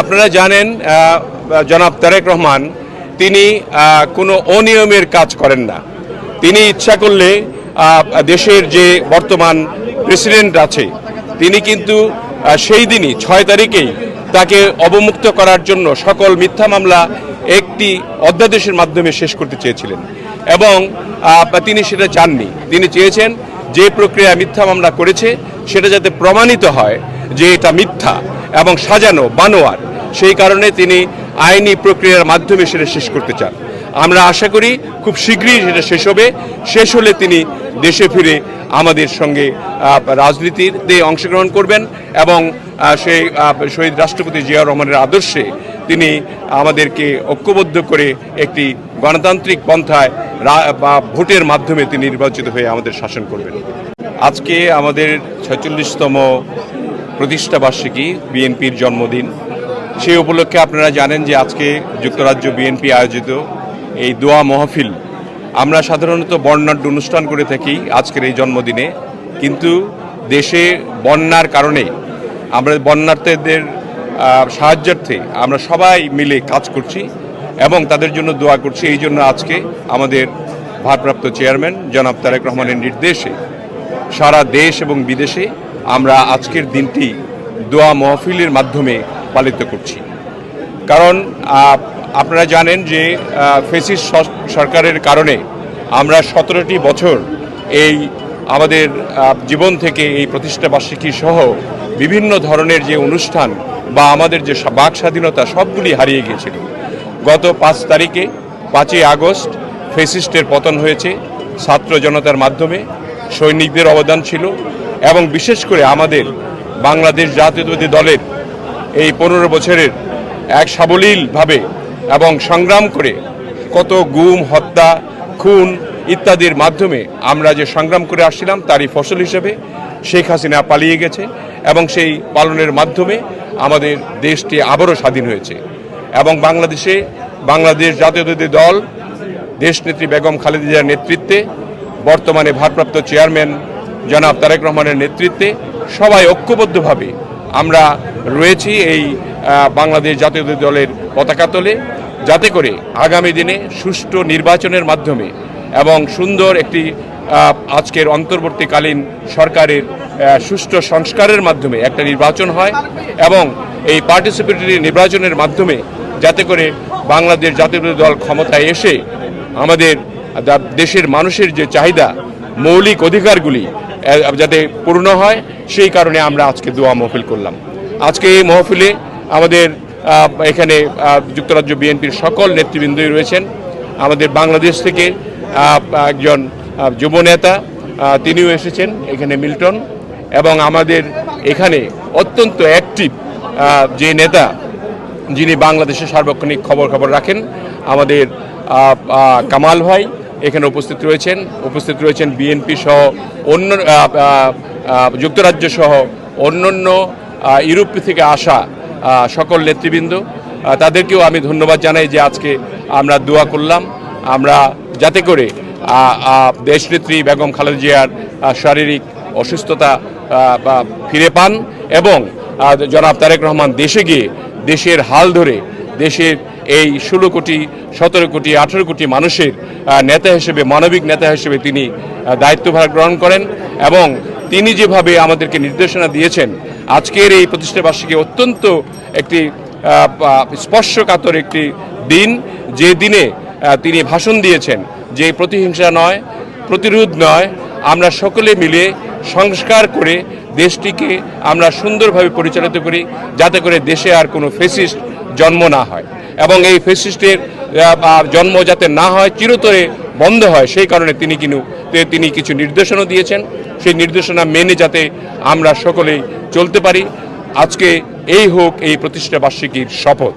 আপনারা জানেন জনাব তারেক রহমান, তিনি কোনো অনিয়মের কাজ করেন না। তিনি ইচ্ছা করলে দেশের যে বর্তমান প্রেসিডেন্ট আছে, তিনি কিন্তু সেই দিনই, ছয় তারিখেই তাকে অবমুক্ত করার জন্য সকল মিথ্যা মামলা একটি অধ্যাদেশের মাধ্যমে শেষ করতে চেয়েছিলেন। এবং তিনি সেটা চাননি। তিনি চেয়েছেন যে প্রক্রিয়া মিথ্যা মামলা করেছে, সেটা যাতে প্রমাণিত হয় যে এটা মিথ্যা। এবং সাজানো, বানোয়ার। সেই কারণে তিনি আইনি প্রক্রিয়ার মাধ্যমে সেটা শেষ করতে চান। আমরা আশা করি খুব শীঘ্রই সেটা শেষ হবে। শেষ হলে তিনি দেশে ফিরে আমাদের সঙ্গে রাজনীতিতে অংশগ্রহণ করবেন এবং সেই শহীদ রাষ্ট্রপতি জিয়াউর রহমানের আদর্শে তিনি আমাদেরকে ঐক্যবদ্ধ করে একটি গণতান্ত্রিক পন্থায় বা ভোটের মাধ্যমে তিনি নির্বাচিত হয়ে আমাদের শাসন করবেন। আজকে আমাদের ছয়চল্লিশতম প্রতিষ্ঠাবার্ষিকী বিএনপির জন্মদিন। সেই উপলক্ষে আপনারা জানেন যে আজকে যুক্তরাজ্য বিএনপি আয়োজিত এই দোয়া মহফিল। আমরা সাধারণত বর্ণাঢ্য অনুষ্ঠান করে থাকি আজকের এই জন্মদিনে। কিন্তু দেশে বন্যার কারণে আমরা বন্যার্থীদের সাহায্যার্থে আমরা সবাই মিলে কাজ করছি এবং তাদের জন্য দোয়া করছি। এই জন্য আজকে আমাদের ভারপ্রাপ্ত চেয়ারম্যান জনাব তারেক রহমানের নির্দেশে সারা দেশ এবং বিদেশে আমরা আজকের দিনটি দোয়া মহফিলের মাধ্যমে পালিত করছি। কারণ আপনারা জানেন যে ফেসিস সরকারের কারণে আমরা সতেরোটি বছর এই আমাদের জীবন থেকে এই প্রতিষ্ঠা বার্ষিকী সহ বিভিন্ন ধরনের যে অনুষ্ঠান বা আমাদের যে বাক স্বাধীনতা সবগুলি হারিয়ে গিয়েছিল। গত পাঁচ তারিখে পাঁচই আগস্ট ফেসিস্টের পতন হয়েছে। ছাত্র জনতার মাধ্যমে সৈনিকদের অবদান ছিল। এবং বিশেষ করে আমাদের বাংলাদেশ জাতীয়তাবাদী দলের এই পনেরো বছরের এক সাবলীলভাবে এবং সংগ্রাম করে কত গুম, হত্যা, খুন ইত্যাদির মাধ্যমে আমরা যে সংগ্রাম করে আসছিলাম, তারই ফসল হিসেবে শেখ হাসিনা পালিয়ে গেছে এবং সেই পালনের মাধ্যমে আমাদের দেশটি আবারও স্বাধীন হয়েছে। এবং বাংলাদেশে বাংলাদেশ জাতীয়তাবাদী দল, দেশনেত্রী বেগম খালেদা জিয়ার নেতৃত্বে বর্তমানে ভারপ্রাপ্ত চেয়ারম্যান জনাব তারেক রহমানের নেতৃত্বে সবাই ঐক্যবদ্ধভাবে আমরা রয়েছি এই বাংলাদেশ জাতীয়তাবাদী দলের পতাকা তোলে, যাতে করে আগামী দিনে সুষ্ঠু নির্বাচনের মাধ্যমে এবং সুন্দর একটি আজকের অন্তর্বর্তীকালীন সরকারের সুষ্ঠু সংস্কারের মাধ্যমে একটা নির্বাচন হয় এবং এই পার্টিসিপেটরি নির্বাচনের মাধ্যমে যাতে করে বাংলাদেশ জাতীয়তাবাদী দল ক্ষমতায় এসে আমাদের দেশের মানুষের যে চাহিদা, মৌলিক অধিকারগুলি যাতে পূর্ণ হয়, সেই কারণে আমরা আজকে দোয়া মহফিল করলাম। আজকে এই মহফিলে আমাদের এখানে যুক্তরাজ্য বিএনপির সকল নেতৃবৃন্দই রয়েছেন। আমাদের বাংলাদেশ থেকে একজন যুব নেতা তিনিও এসেছেন, এখানে মিল্টন। এবং আমাদের এখানে অত্যন্ত অ্যাক্টিভ যে নেতা, যিনি বাংলাদেশের সার্বক্ষণিক খবর খবর রাখেন, আমাদের কামাল ভাই এখানে উপস্থিত রয়েছেন উপস্থিত রয়েছেন বিএনপি সহ অন্য যুক্তরাজ্য সহ অন্যান্য ইউরোপ থেকে আসা সকল নেতৃবৃন্দ। তাদেরকেও আমি ধন্যবাদ জানাই যে আজকে আমরা দোয়া করলাম। আমরা যাতে করে দেশনেত্রী বেগম খালেদা জিয়ার শারীরিক অসুস্থতা ফিরে পান এবং জনাব তারেক রহমান দেশে গিয়ে দেশের হাল ধরে, দেশের এই ষোলো কোটি, সতেরো কোটি, আঠেরো কোটি মানুষের নেতা হিসেবে, মানবিক নেতা হিসেবে তিনি দায়িত্বভার গ্রহণ করেন এবং তিনি যেভাবে আমাদেরকে নির্দেশনা দিয়েছেন, আজকের এই প্রতিষ্ঠাবার্ষিকী অত্যন্ত একটি স্পর্শকাতর একটি দিন। যে দিনে তিনি ভাষণ দিয়েছেন যে প্রতিহিংসা নয়, প্রতিরোধ নয়, আমরা সকলে মিলে সংস্কার করে দেশটিকে আমরা সুন্দরভাবে পরিচালিত করি, যাতে করে দেশে আর কোনো ফেসিস্ট জন্ম না হয় এবং এই ফেসিস্টের জন্ম যাতে না হয়, চিরতরে বন্ধ হয়, সেই কারণে তিনি কিন্তু তিনি কিছু নির্দেশনা দিয়েছেন। সেই নির্দেশনা মেনে যাতে আমরা সকলেই চলতে পারি। আজকে এই হোক এই প্রতিষ্ঠা বার্ষিকীর শপথ।